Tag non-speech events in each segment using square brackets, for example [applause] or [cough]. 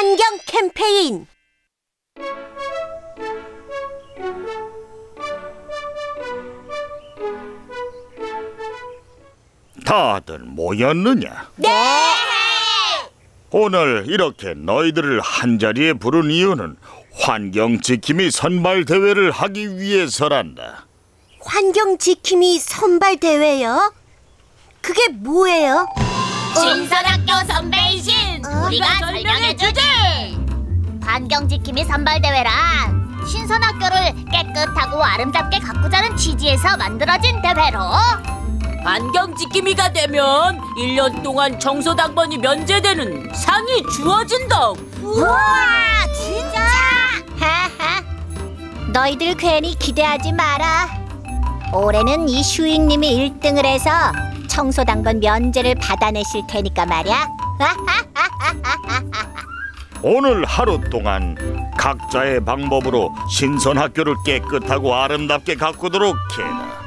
환경 캠페인 다들 모였느냐? 네! 오늘 이렇게 너희들을 한자리에 부른 이유는 환경 지킴이 선발 대회를 하기 위해서란다. 환경 지킴이 선발 대회요? 그게 뭐예요? 신선학교 선배이신 어? 우리가 설명해주지 환경지킴이 선발대회란 신선학교를 깨끗하고 아름답게 가꾸자는 취지에서 만들어진 대회로. 환경 지킴이가 되면 1년 동안 청소당번이 면제되는 상이 주어진다. 우와 진짜! 하하. 너희들 괜히 기대하지 마라. 올해는 이 슈잉님이 1등을 해서 청소당번 면제를 받아내실 테니까 말이야 [laughs] 오늘 하루 동안 각자의 방법으로 신선 학교를 깨끗하고 아름답게 가꾸도록 해라.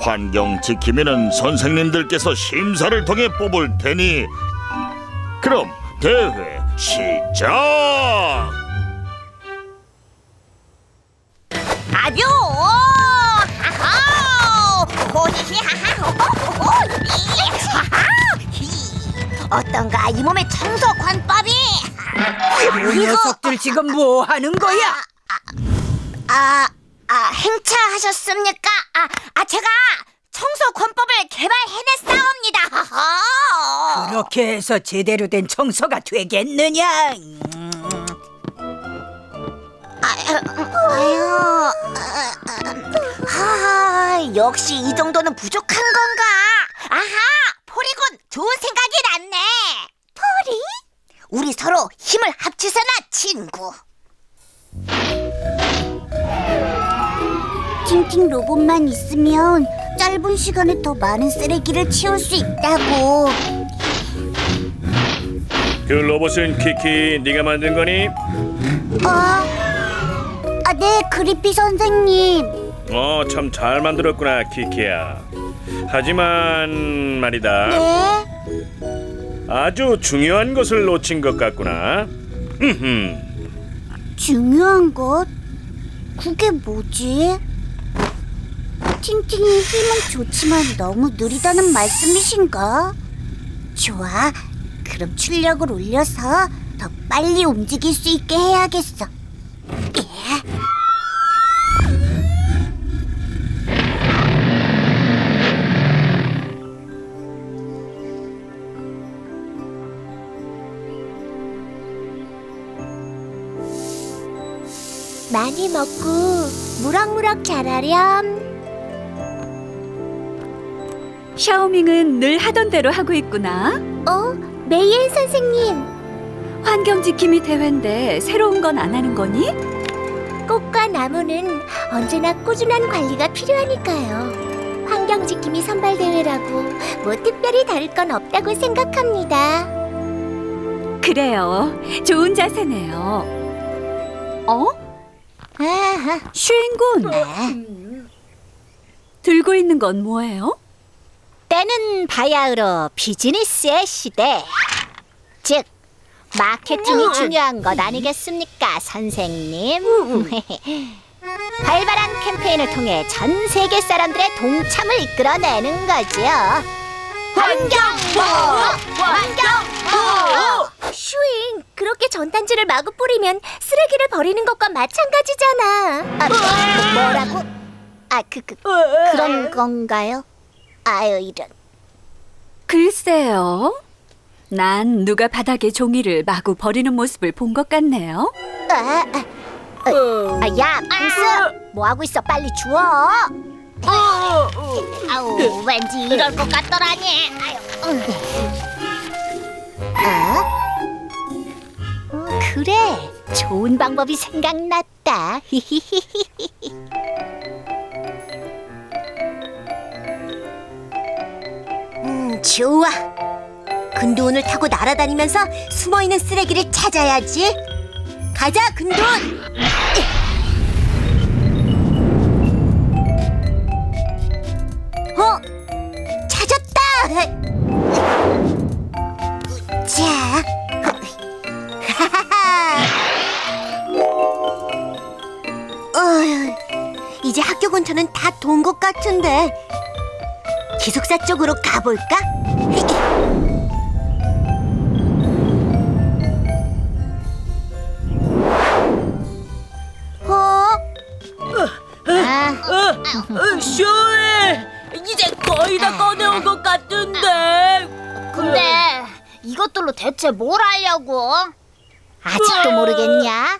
환경 지킴이는 선생님들께서 심사를 통해 뽑을 테니. 그럼 대회 시작! 아주 하하 호히히하하! 어떤가 이 몸의 청소 관법이 이 녀석들 지금 뭐 하는 거야? 아, 아 행차하셨습니까? 아, 아 제가 청소 권법을 개발해냈사옵니다. 그렇게 해서 제대로 된 청소가 되겠느냐? 음, 아유, 하, 역시 이 정도는 부족한 건가? 아하, 포리군 좋은 생각이 났네. 우리 서로 힘을 합치서나 친구. 팅팅 로봇만 있으면 짧은 시간에 더 많은 쓰레기를 치울 수 있다고. 그 로봇은 키키 네가 만든 거니? 어? 아, 네, 그리피 선생님. 어 참 잘 만들었구나 키키야 하지만 말이다 네? 아주 중요한 것을 놓친 것 같구나 중요한 것? 그게 뭐지? 팅팅이 힘은 좋지만 너무 느리다는 말씀이신가? 좋아. 그럼 출력을 올려서 더 빨리 움직일 수 있게 해야겠어. 예. 많이 먹고 무럭무럭 자라렴. 샤오밍은 늘 하던 대로 하고 있구나. 어? 메이엔 선생님, 환경 지킴이 대회인데 새로운 건 안 하는 거니? 꽃과 나무는 언제나 꾸준한 관리가 필요하니까요. 환경 지킴이 선발 대회라고 뭐 특별히 다를 건 없다고 생각합니다. 그래요. 좋은 자세네요. 어? 아하, 슈인군. 들고 있는 건 뭐예요? 때는 바야흐로 비즈니스의 시대. 즉, 마케팅이 중요한 것 아니겠습니까, 선생님? [laughs] 활발한 캠페인을 통해 전 세계 사람들의 동참을 이끌어내는 거죠. 환경부! 전단지를 마구 뿌리면 쓰레기를 버리는 것과 마찬가지잖아. 아, 뭐, 뭐라고? 아, 그, 그, 그런 건가요? 아유, 이런. 글쎄요. 난 누가 바닥에 종이를 마구 버리는 모습을 본 것 같네요. 아, 아, 아, 아, 야, 뭉스! 뭐 하고 있어? 빨리 주워! 아우, 왠지 이럴 것 같더라니. 아유. 어? 어, 그래, 좋은 방법이 생각났다. [laughs] 음, 좋아. 근두운을 타고 날아다니면서 숨어있는 쓰레기를 찾아야지. 가자, 근두운! 학교 근처는 다 돈 것 같은데 기숙사 쪽으로 가볼까? [laughs] 어? 아, 어, 쇼해! 이제 거의 다 꺼내온 것 같은데. 근데 이것들로 대체 뭘 하려고? 아직도 모르겠냐?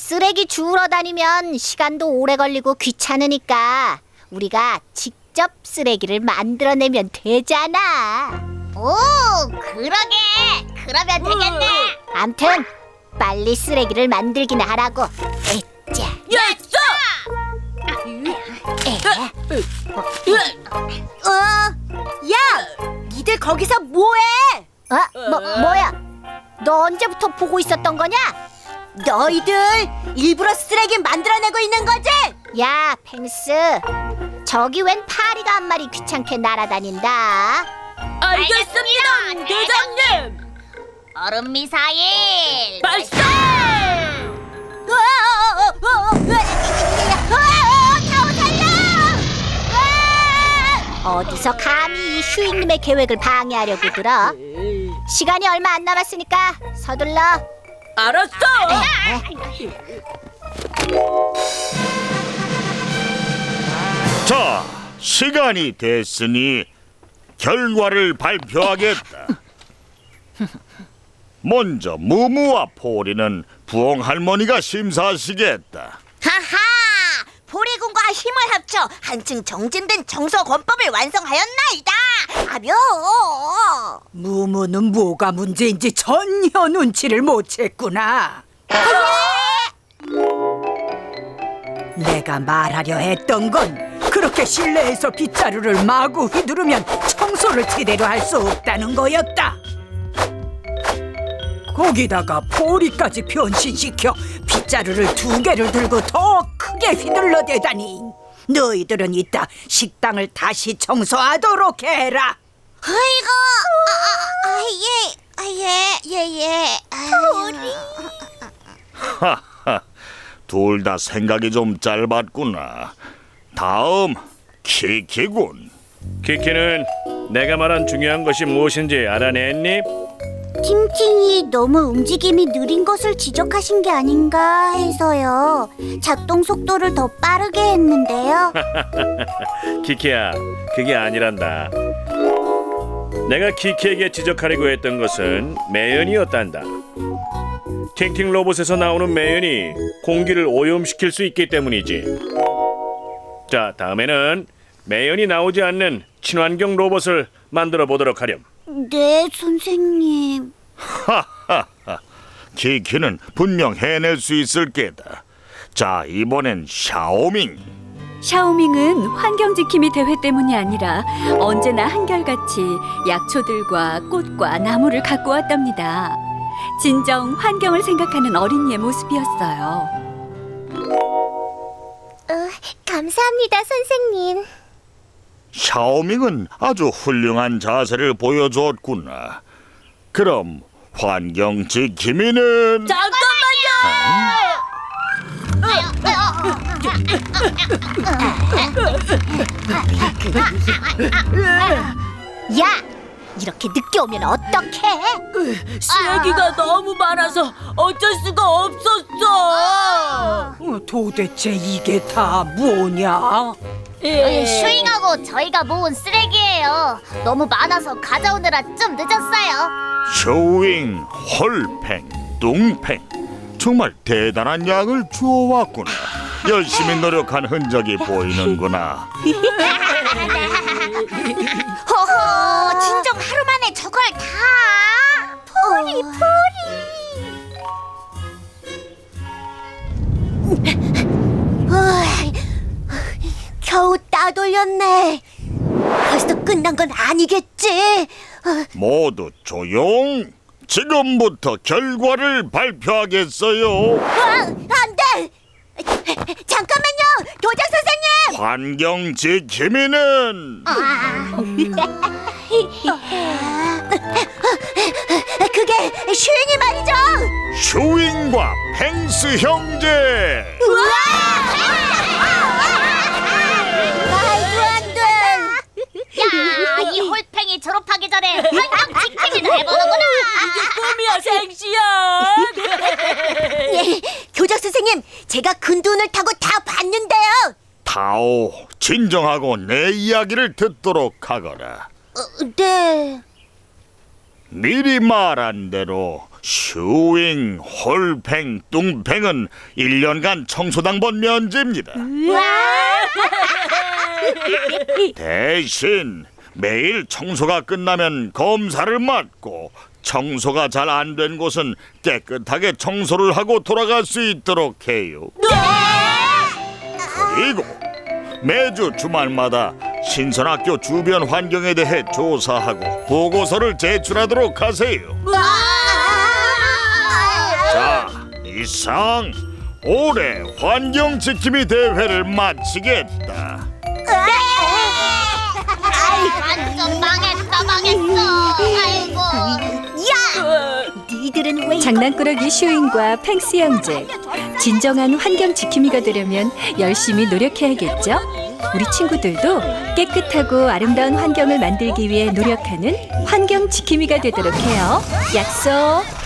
쓰레기 주우러 다니면 시간도 오래 걸리고 귀찮으니까 우리가 직접 쓰레기를 만들어내면 되잖아. 오, 그러게. 그러면 되겠네. 암튼 빨리 쓰레기를 만들긴 하라고. 에짜. 예스! 어, 야, 니들 거기서 뭐해? 어, 뭐 뭐야? 너 언제부터 보고 있었던 거냐? 너희들 일부러 쓰레기 만들어내고 있는 거지? 야, 펭스, 저기 웬 파리가 한 마리 귀찮게 날아다닌다. 알겠습니다, 대장님! 얼음 미사일. 발사! 어디서 감히 이 슈잉님의 계획을 방해하려고 들어? 시간이 얼마 안 남았으니까 서둘러. 알았어! 자, 시간이 됐으니 결과를 발표하겠다. 먼저 무무와 포리는 부엉 할머니가 심사하시겠다. 하하! 보리군과 힘을 합쳐 한층 정진된 정서 권법을 완성하였나이다. 아묘. 무무는 뭐가 문제인지 전혀 눈치를 못 챘구나. 내가 말하려 했던 건 그렇게 실내에서 빗자루를 마구 휘두르면 청소를 제대로 할 수 없다는 거였다. 거기다가 보리까지 변신시켜 빗자루를 두 개를 들고 더 크게 휘둘러대다니 너희들은 이따 식당을 다시 청소하도록 해라. 아이고. 아, 아, 예. 아, 예. 예, 예. 보리. 하하, 둘 다 생각이 좀 짧았구나. 다음 키키군. 키키는 내가 말한 중요한 것이 무엇인지 알아냈니? 팅팅이 너무 움직임이 느린 것을 지적하신 게 아닌가 해서요. 작동 속도를 더 빠르게 했는데요. [laughs] 키키야, 그게 아니란다. 내가 키키에게 지적하려고 했던 것은 매연이었단다. 팅팅 로봇에서 나오는 매연이 공기를 오염시킬 수 있기 때문이지. 자, 다음에는 매연이 나오지 않는 친환경 로봇을 만들어 보도록 하렴. 네, 선생님. 하하하. 키키는 분명 해낼 수 있을 게다. 자, 이번엔 샤오밍. 샤오밍은 환경지킴이 대회 때문이 아니라 언제나 한결같이 약초들과 꽃과 나무를 갖고 왔답니다. 진정 환경을 생각하는 어린이의 모습이었어요. 감사합니다, 선생님. 샤오밍은 아주 훌륭한 자세를 보여줬구나. 그럼 환경 지킴이는 잠깐만요! 야, 이렇게 늦게 오면 어떡해? 쓰레기가 너무 많아서 어쩔 수가 없었어! 어, 도대체 이게 다 뭐냐? 예. 슈잉하고 저희가 모은 쓰레기예요. 너무 많아서 가져오느라 좀 늦었어요. 쇼잉, 홀팽, 뚱팽. 정말 대단한 양을 주워왔구나. 열심히 노력한 흔적이 보이는구나. 허허, 진정 하루 만에 저걸 다. 포리, 포리. 겨우 따돌렸네. 벌써 끝난 건 아니겠지? 모두 조용. 지금부터 결과를 발표하겠어요. 돼! 잠깐만요! 교장 선생님! 환경 지킴이는 그게 슈잉이 말이죠! 쇼잉과 펭스 형제. 제가 근두운을 타고 다 봤는데요. 타오, 진정하고 내 이야기를 듣도록 하거라. 어, 네. 미리 말한 대로 슈윙, 홀팽, 뚱팽은 1년간 청소당번 면제입니다. 대신 매일 청소가 끝나면 검사를 맡고 청소가 잘 안 된 곳은 깨끗하게 청소를 하고 돌아갈 수 있도록 해요. 그리고 매주 주말마다 신선학교 주변 환경에 대해 조사하고 보고서를 제출하도록 하세요. 자, 이상 올해 환경 지킴이 대회를 마치겠다. 장난꾸러기 슈잉과 팽스 형제. 진정한 환경 지킴이가 되려면 열심히 노력해야겠죠? 우리 친구들도 깨끗하고 아름다운 환경을 만들기 위해 노력하는 환경 지킴이가 되도록 해요. 약속!